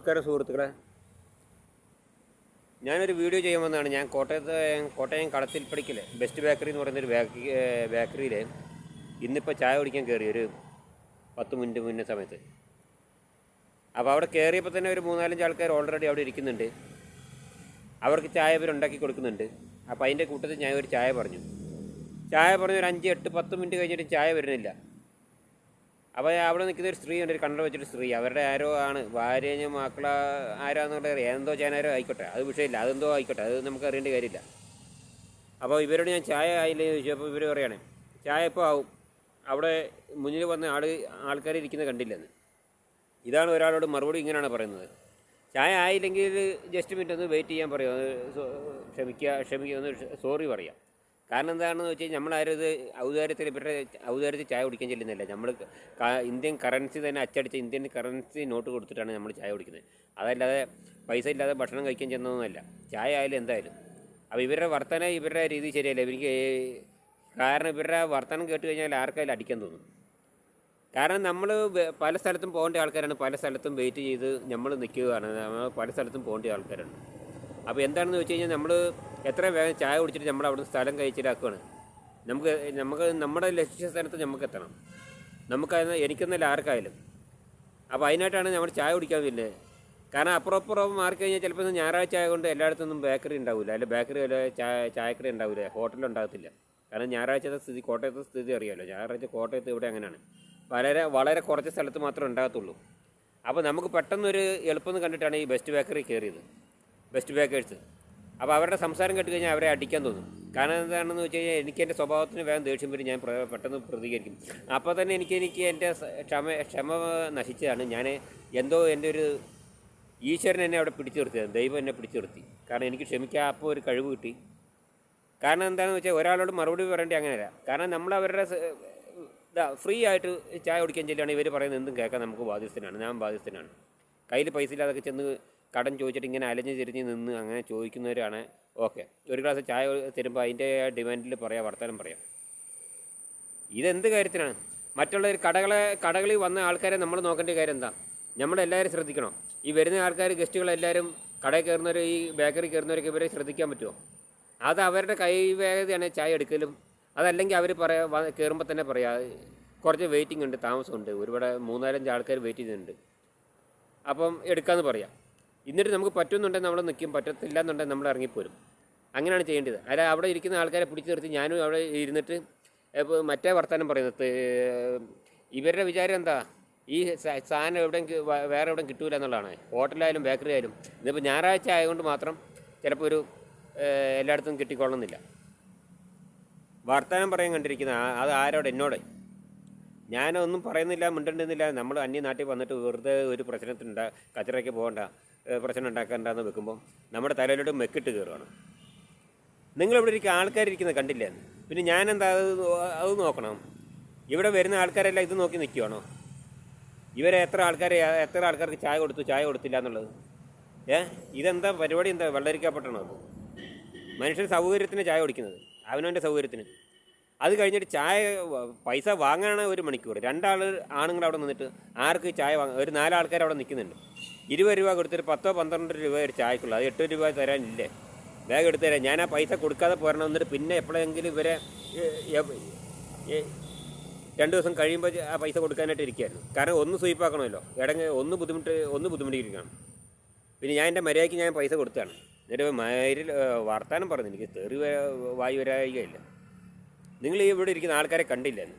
നമസ്കാരം സുഹൃത്തുക്കളെ. ഞാനൊരു വീഡിയോ ചെയ്യാൻ വന്നതാണ്. ഞാൻ കോട്ടയത്തെ കോട്ടയം കളത്തിൽപ്പടിക്കൽ ബെസ്റ്റ് ബേക്കറി എന്ന് പറയുന്നൊരു ബേക്കറി ബേക്കറിയിൽ ഇന്നിപ്പോൾ ചായ കുടിക്കാൻ കയറി ഒരു പത്ത് മിനിറ്റ് മുന്നേ സമയത്ത്. അപ്പോൾ അവിടെ കയറിയപ്പോൾ തന്നെ ഒരു മൂന്നാലഞ്ച് ആൾക്കാർ ഓൾറെഡി അവിടെ ഇരിക്കുന്നുണ്ട്. അവർക്ക് ചായ ഇവർ ഉണ്ടാക്കി കൊടുക്കുന്നുണ്ട്. അപ്പോൾ അതിന്റെ കൂട്ടത്തിൽ ഞാൻ ഒരു ചായ പറഞ്ഞു. ചായ പറഞ്ഞു ഒരു അഞ്ച് എട്ട് പത്ത് മിനിറ്റ് കഴിഞ്ഞിട്ട് ചായ വരുന്നില്ല. അപ്പോൾ അവിടെ നിൽക്കുന്ന ഒരു സ്ത്രീ ഉണ്ട് ഒരു കണ്ണട വെച്ചൊരു സ്ത്രീ. അവരുടെ ആരോ ആണ്. ഭാര്യ മക്കള ആരാന്നുള്ള അറിയാം. എന്തോ ചേനാരോ ആയിക്കോട്ടെ. അത് വിഷയമില്ല അതെന്തോ ആയിക്കോട്ടെ. അത് നമുക്ക് അറിയേണ്ട കാര്യമില്ല. അപ്പോൾ ഇവരോട് ഞാൻ ചായ ആയില്ലേ ചോദിച്ചപ്പോൾ ഇവർ പറയാണ് ചായ ഇപ്പോൾ ആവും. അവിടെ മുന്നിൽ വന്ന ആൾ ആൾക്കാർ ഇരിക്കുന്നത് കണ്ടില്ലെന്ന്. ഇതാണ് ഒരാളോട് മറുപടി ഇങ്ങനെയാണ് പറയുന്നത്. ചായ ആയില്ലെങ്കിൽ ജസ്റ്റ് മിനിറ്റ് ഒന്ന് വെയിറ്റ് ചെയ്യാൻ പറയുമോ ക്ഷമിക്കുക ക്ഷമിക്കുക ഒന്ന് സോറി പറയാം. കാരണം എന്താണെന്ന് വെച്ച് കഴിഞ്ഞാൽ നമ്മളാരും ഇത് ഔദാര്യത്തിൽ ഇവരുടെ ഔദാര്യത്തിൽ ചായ കുടിക്കാൻ ചെല്ലുന്നില്ല. നമ്മൾ ഇന്ത്യൻ കറൻസി തന്നെ അച്ചടിച്ച് ഇന്ത്യൻ കറൻസി നോട്ട് കൊടുത്തിട്ടാണ് നമ്മൾ ചായ കുടിക്കുന്നത്. അതല്ലാതെ പൈസ ഇല്ലാതെ ഭക്ഷണം കഴിക്കാൻ ചെന്നതൊന്നുമല്ല. ചായ ആയാലും എന്തായാലും. അപ്പോൾ ഇവരുടെ വർത്തന ഇവരുടെ രീതി ശരിയല്ല. ഇവർക്ക് കാരണം ഇവരുടെ വർത്തനം കേട്ട് കഴിഞ്ഞാൽ ആർക്കായാലും അടിക്കാൻ തോന്നും. കാരണം നമ്മൾ പല സ്ഥലത്തും പോകേണ്ട ആൾക്കാരാണ്. പല സ്ഥലത്തും വെയിറ്റ് ചെയ്ത് നമ്മൾ നിൽക്കുകയാണ്. നമ്മൾ പല സ്ഥലത്തും പോകേണ്ട ആൾക്കാരാണ്. അപ്പോൾ എന്താണെന്ന് വെച്ച് കഴിഞ്ഞാൽ നമ്മൾ എത്ര വേഗം ചായ കുടിച്ചിട്ട് നമ്മൾ അവിടുന്ന് സ്ഥലം കഴിച്ചിട്ടാക്കുകയാണ് നമുക്ക് നമുക്ക് നമ്മുടെ ലക്ഷ്യസ്ഥാനത്ത് നമുക്ക് എത്തണം. നമുക്കതിന് എനിക്കൊന്നല്ല ആർക്കായാലും. അപ്പോൾ അതിനായിട്ടാണ് നമ്മൾ ചായ കുടിക്കാൻ വരുന്നത് കാരണം അപ്പുറം അപ്പുറം മാറി കഴിഞ്ഞാൽ ചിലപ്പോൾ ഞായറാഴ്ച ആയതുകൊണ്ട് എല്ലായിടത്തൊന്നും ബേക്കറി ഉണ്ടാവില്ല അല്ലെ ബേക്കറി അല്ല ചായ ചായക്കറി ഉണ്ടാവില്ല ഹോട്ടലുണ്ടാകത്തില്ല കാരണം ഞായറാഴ്ചത്തെ സ്ഥിതി കോട്ടയത്തെ സ്ഥിതി അറിയാമല്ലോ ഞായറാഴ്ച കോട്ടയത്ത് ഇവിടെ അങ്ങനെയാണ്. വളരെ വളരെ കുറച്ച് സ്ഥലത്ത് മാത്രമേ ഉണ്ടാകത്തുള്ളൂ. അപ്പോൾ നമുക്ക് പെട്ടെന്നൊരു എളുപ്പം കണ്ടിട്ടാണ് ഈ ബെസ്റ്റ് ബേക്കറി കയറിയത്. Best bakers. അപ്പോൾ അവരുടെ സംസാരം കേട്ട് കഴിഞ്ഞാൽ അവരെ അടിക്കാൻ തോന്നും. കാരണം എന്താണെന്ന് വെച്ച് കഴിഞ്ഞാൽ എനിക്ക് എന്റെ സ്വഭാവത്തിന് വേഗം ദേഷ്യം വരും ഞാൻ പെട്ടെന്ന് പ്രതികരിക്കും. അപ്പോൾ തന്നെ എനിക്ക് എനിക്ക് എന്റെ ക്ഷമ ക്ഷമ നശിച്ചതാണ്. ഞാൻ എന്തോ എന്റെ ഒരു ഈശ്വരൻ എന്നെ അവിടെ പിടിച്ചു നിർത്തിയത് ദൈവം എന്നെ പിടിച്ചു നിർത്തി. കാരണം എനിക്ക് ക്ഷമിക്കാൻ അപ്പോൾ ഒരു കഴിവ് കിട്ടി. കാരണം എന്താണെന്ന് വെച്ചാൽ ഒരാളോട് മറുപടി പറയേണ്ടി അങ്ങനെയല്ല. കാരണം നമ്മൾ അവരുടെ ഫ്രീ ആയിട്ട് ചായ കുടിക്കാൻ ചെല്ലുകയാണ് ഇവർ പറയുന്നത് എന്തും കേൾക്കാൻ നമുക്ക് ബാധ്യസ്ഥനാണ്. ഞാൻ ബാധ്യസ്ഥനാണ്. കയ്യിൽ പൈസ ഇല്ലാതൊക്കെ ചെന്ന് കടം ചോദിച്ചിട്ട് ഇങ്ങനെ അലഞ്ഞ് തിരിഞ്ഞ് നിന്ന് അങ്ങനെ ചോദിക്കുന്നവരാണ്. ഓക്കെ. ഒരു ഗ്ലാസ് ചായ തരുമ്പോൾ അതിന്റെ ഡിമാൻഡിൽ പറയാം വർത്തമാനം പറയാം. ഇതെന്ത് കാര്യത്തിനാണ്? മറ്റുള്ള കടകളെ കടകളിൽ വന്ന ആൾക്കാരെ നമ്മൾ നോക്കേണ്ട കാര്യം എന്താ? നമ്മളെല്ലാവരും ശ്രദ്ധിക്കണം. ഈ വരുന്ന ആൾക്കാർ ഗസ്റ്റുകളെല്ലാവരും കടയിൽ കയറുന്നവർ ഈ ബേക്കറി കയറുന്നവരൊക്കെ ഇവരെ ശ്രദ്ധിക്കാൻ പറ്റുമോ? അത് അവരുടെ കൈവേഗതയാണ് ചായ എടുക്കലും. അതല്ലെങ്കിൽ അവർ പറയാ കയറുമ്പോൾ തന്നെ പറയാം കുറച്ച് വെയിറ്റിംഗ് ഉണ്ട് താമസമുണ്ട്. ഒരുപാട് മൂന്നാലഞ്ച് ആൾക്കാർ വെയിറ്റ് ചെയ്യുന്നുണ്ട് അപ്പം എടുക്കാമെന്ന് പറയാം. എന്നിട്ട് നമുക്ക് പറ്റുന്നുണ്ടെങ്കിൽ നമ്മൾ നിൽക്കും പറ്റത്തില്ല എന്നുണ്ടെങ്കിൽ നമ്മൾ ഇറങ്ങിപ്പോരും. അങ്ങനെയാണ് ചെയ്യേണ്ടത്. അല്ല അവിടെ ഇരിക്കുന്ന ആൾക്കാരെ പിടിച്ചു നിർത്തി ഞാനും അവിടെ ഇരുന്നിട്ട് ഇപ്പോൾ മറ്റേ വർത്തമാനം പറയുന്നത് ഇവരുടെ വിചാരം എന്താ? ഈ സാധനം എവിടെ വേറെ എവിടെയും കിട്ടൂല എന്നുള്ളതാണ്. ഹോട്ടലായാലും ബേക്കറി ആയാലും. ഇതിപ്പോൾ ഞായറാഴ്ച ആയതുകൊണ്ട് മാത്രം ചിലപ്പോൾ ഒരു എല്ലായിടത്തും കിട്ടിക്കൊള്ളുന്നില്ല വർത്തമാനം പറയാൻ കണ്ടിരിക്കുന്ന അത് ആരോട്? എന്നോട്. ഞാനൊന്നും പറയുന്നില്ല മിണ്ടണ്ടെന്നില്ല. നമ്മൾ അന്യ നാട്ടിൽ വന്നിട്ട് വെറുതെ ഒരു പ്രശ്നത്തിനുണ്ട കച്ചറയ്ക്ക് പോകണ്ട. പ്രശ്നം ഉണ്ടാക്കണ്ടെന്ന് വെക്കുമ്പോൾ നമ്മുടെ തലയിലോട്ട് മെക്കിട്ട് കയറുകയാണ് നിങ്ങളിവിടെ ഇരിക്കുന്ന ആൾക്കാരിരിക്കുന്നത് കണ്ടില്ലേ? പിന്നെ ഞാനെന്താ അത് നോക്കണം. ഇവിടെ വരുന്ന ആൾക്കാരെല്ലാം ഇത് നോക്കി നിൽക്കുകയാണോ ഇവരെ എത്ര ആൾക്കാരെ എത്ര ആൾക്കാർക്ക് ചായ കൊടുത്തു ചായ കൊടുത്തില്ല എന്നുള്ളത്? ഏ? ഇതെന്താ പരിപാടി? എന്താ വെള്ളരിക്കപ്പെട്ടണോ അത്? മനുഷ്യൻ സൗകര്യത്തിന് ചായ കുടിക്കുന്നത്. അവനവന്റെ സൗകര്യത്തിന്. അത് കഴിഞ്ഞിട്ട് ചായ പൈസ വാങ്ങാനാണ് ഒരു മണിക്കൂർ. രണ്ടാൾ ആണുങ്ങൾ അവിടെ നിന്നിട്ട് ആർക്ക് ചായ വാങ്ങാൻ ഒരു നാലാൾക്കാർ അവിടെ നിൽക്കുന്നുണ്ട്. ഇരുപത് രൂപ കൊടുത്തിട്ട് പത്തോ പന്ത്രണ്ട് രൂപ ഒരു ചായക്കുള്ളൂ. അത് എട്ട് രൂപ തരാനില്ലേ? വേഗം എടുത്തു തരാം. ഞാൻ ആ പൈസ കൊടുക്കാതെ പോരണം എന്നിട്ട് പിന്നെ എപ്പോഴെങ്കിലും ഇവരെ രണ്ട് ദിവസം കഴിയുമ്പോൾ ആ പൈസ കൊടുക്കാനായിട്ട് ഇരിക്കുകയായിരുന്നു കാരണം ഒന്ന് സ്വീപ്പാക്കണമല്ലോ ഇടങ്ങ് ഒന്ന് ബുദ്ധിമുട്ട് ഒന്ന് ബുദ്ധിമുട്ടിയിരിക്കണം പിന്നെ ഞാൻ എന്റെ മര്യാദയ്ക്ക് ഞാൻ പൈസ കൊടുത്താണ്. എന്നിട്ട് മരിൽ വർത്താനം പറഞ്ഞു. എനിക്ക് തെറി വായു വരായികയില്ല നിങ്ങൾ ഇവിടെ ഇരിക്കുന്ന ആൾക്കാരെ കണ്ടില്ലെന്ന്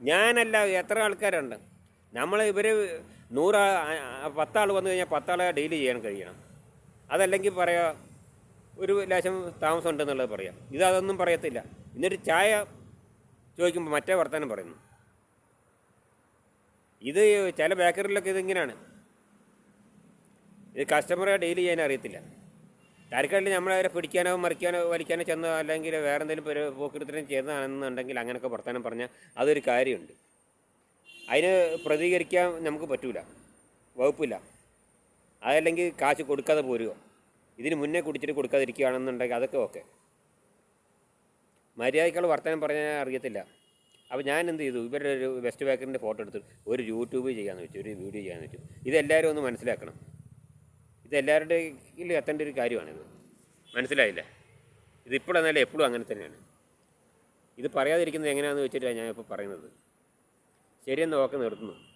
ഞാനല്ല എത്ര ആൾക്കാരുണ്ട്? നമ്മൾ ഇവർ നൂറ് പത്താൾ വന്നു കഴിഞ്ഞാൽ പത്താളെ ഡീൽ ചെയ്യാൻ കഴിയണം. അതല്ലെങ്കിൽ പറയാ ഒരു ലേശം താമസം ഉണ്ടെന്നുള്ളത് പറയാം. ഇത് അതൊന്നും പറയത്തില്ല. എന്നിട്ട് ചായ ചോദിക്കുമ്പോൾ മറ്റേ വർത്തമാനം പറയുന്നു. ഇത് ചില ബേക്കറിയിലൊക്കെ ഇതിങ്ങനെയാണ് ഇത് കസ്റ്റമറെ ഡീൽ ചെയ്യാൻ അറിയത്തില്ല. തരക്കാട്ടിൽ നമ്മളവരെ പിടിക്കാനോ മറിക്കാനോ വലിക്കാനോ ചെന്നോ അല്ലെങ്കിൽ വേറെ എന്തെങ്കിലും ഒരു പോക്കിരത്തിനും ചെയ്യുന്നതാണെന്നുണ്ടെങ്കിൽ അങ്ങനെയൊക്കെ വർത്തമാനം പറഞ്ഞാൽ അതൊരു കാര്യമുണ്ട്. അതിന് പ്രതികരിക്കാൻ നമുക്ക് പറ്റൂല. വകുപ്പില്ല. അതല്ലെങ്കിൽ കാശ് കൊടുക്കാതെ പോരുകയോ. ഇതിന് മുന്നേ കുടിച്ചിട്ട് കൊടുക്കാതിരിക്കുകയാണെന്നുണ്ടെങ്കിൽ അതൊക്കെ ഓക്കെ. മര്യാദയ്ക്കുള്ള വർത്തമാനം പറഞ്ഞാൽ അറിയത്തില്ല. അപ്പോൾ ഞാൻ എന്ത് ചെയ്തു? ഇവരുടെ ഒരു വെസ്റ്റ് ബാക്കറിന്റെ ഫോട്ടോ എടുത്ത് ഒരു യൂട്യൂബ് ചെയ്യാമെന്ന് വെച്ചു ഒരു വീഡിയോ ചെയ്യാമെന്ന് വെച്ചു. ഇതെല്ലാവരും ഒന്ന് മനസ്സിലാക്കണം. ഇത് എല്ലാവരുടെയും എത്തേണ്ട ഒരു കാര്യമാണിത്. മനസ്സിലായില്ലേ? ഇതിപ്പോഴെന്നല്ല എപ്പോഴും അങ്ങനെ തന്നെയാണ്. ഇത് പറയാതിരിക്കുന്നത് എങ്ങനെയാണെന്ന് വെച്ചിട്ടാണ് ഞാനിപ്പോൾ പറയുന്നത്. ശരിയെന്ന് ഓക്കെ നിർത്തുന്നു.